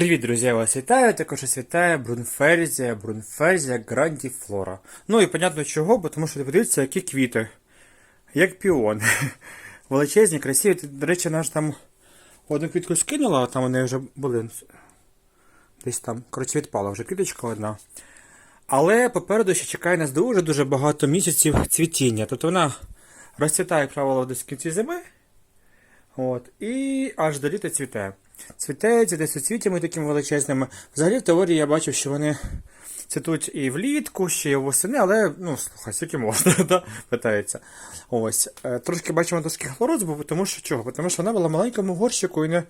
Привіт, друзі, я вас вітаю. Також вас вітає Брунфельзія, Брунфельзія Грандіфлора. Ну і понятно чого, бо тому що подивіться, які квіти. Як піон. Величезні, красиві. До речі, наш там одну квітку скинула, а там вони вже були. Десь там, коротше, відпала вже квіточка одна. Але попереду ще чекає нас дуже-дуже багато місяців цвітіння. Тобто вона розцвітає, як правило, десь в кінці зими. От, і аж до літа цвіте. Цвітеться десь цвітями такими величезними. Взагалі, в теорії я бачив, що вони цвітуть і влітку, ще й восени, але ну, слухай, скільки можна, да? питається. Ось. Е, Трошки бачимо трошки хлороз, бо тому що чого? Тому що вона була в маленькому горщику і не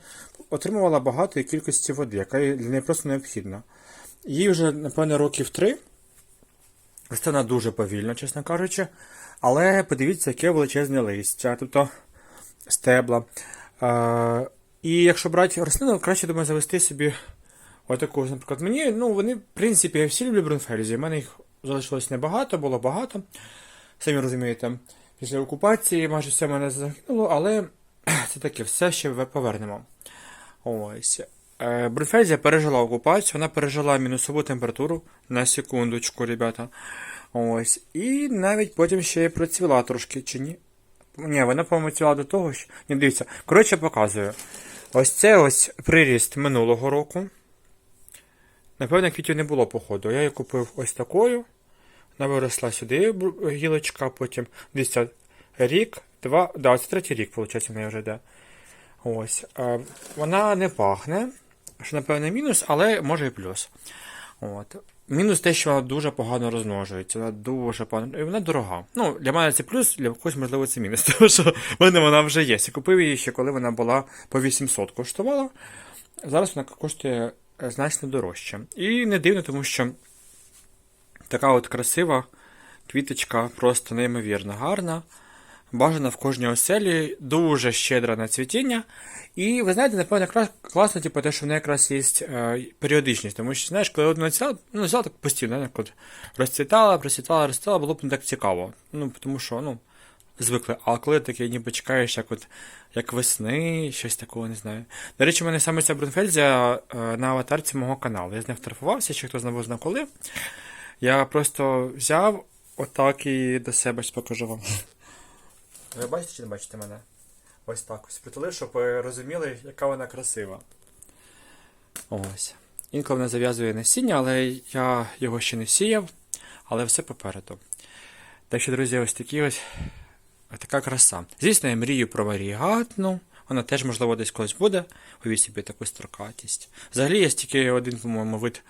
отримувала багатої кількості води, яка для неї просто необхідна. Їй вже, напевно, років три. Росте вона дуже повільно, чесно кажучи. Але подивіться, яке величезне листя, тобто стебла. І якщо брати рослину, краще думаю завести собі отаку, наприклад, мені, ну, вони, в принципі, я всі люблю брунфельзі. У мене їх залишилось небагато, було багато. Самі розумієте, після окупації майже все мене загинуло, але це таке, все ще повернемо. Ось. Е, Брунфельзія пережила окупацію, вона пережила мінусову температуру на секундочку, ребята. Ось. І навіть потім ще й процвіла трошки, чи ні? Ні, вона, по-моєму, до того, що. Ні, дивіться. Коротше, показую. Ось це ось приріст минулого року. Напевно, квітів не було, походу. Я її купив ось такою. Вона виросла сюди гілочка, потім дивіться, рік, два. Да, це третій рік, виходить, в неї вже йде. Ось. Е, Вона не пахне, що, напевно, мінус, але може і плюс. От. Мінус те, що вона дуже погано розмножується. Вона дуже погано. І вона дорога. Ну, для мене це плюс, для когось, можливо, це мінус. Тому що в мене вона вже є. Я купив її ще, коли вона була по 800 коштувала. Зараз вона коштує е, значно дорожче. І не дивно, тому що така от красива квіточка, просто неймовірно гарна. Бажана в кожній оселі, дуже щедра на цвітіння. І ви знаєте, напевно, якраз класно, типу, те, що в неї якраз є е, періодичність. Тому що, знаєш, коли одна цвіла, ну, взяла так постійно, от розцвітала, розцвітала, розцвітала, було б не так цікаво. Ну, тому що, ну, звикли. А коли таке ніби чекаєш, як от як весни, щось такого, не знаю. До речі, у мене саме ця Брунфельзія е, на аватарці мого каналу. Я з ним фотографувався, чи хто знав, знав коли. Я просто взяв отак і до себе покажу вам. Ви бачите чи не бачите мене? Ось так ось притулив, щоб ви розуміли, яка вона красива. Ось. Інколи вона зав'язує насіння, але я його ще не сіяв, але все попереду. Так що, друзі, ось такі ось така краса. Звісно, я мрію про варігатну. Вона теж, можливо, десь колись буде. Уявіть собі таку строкатість. Взагалі є тільки один, по-моєму, вид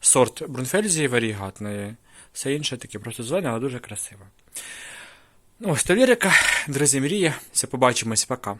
сорт Брунфельзії варігатної. Все інше таке просто зелене, але дуже красиве. Ну, ось то лірика, друзі, мрія. Все побачимось, пока.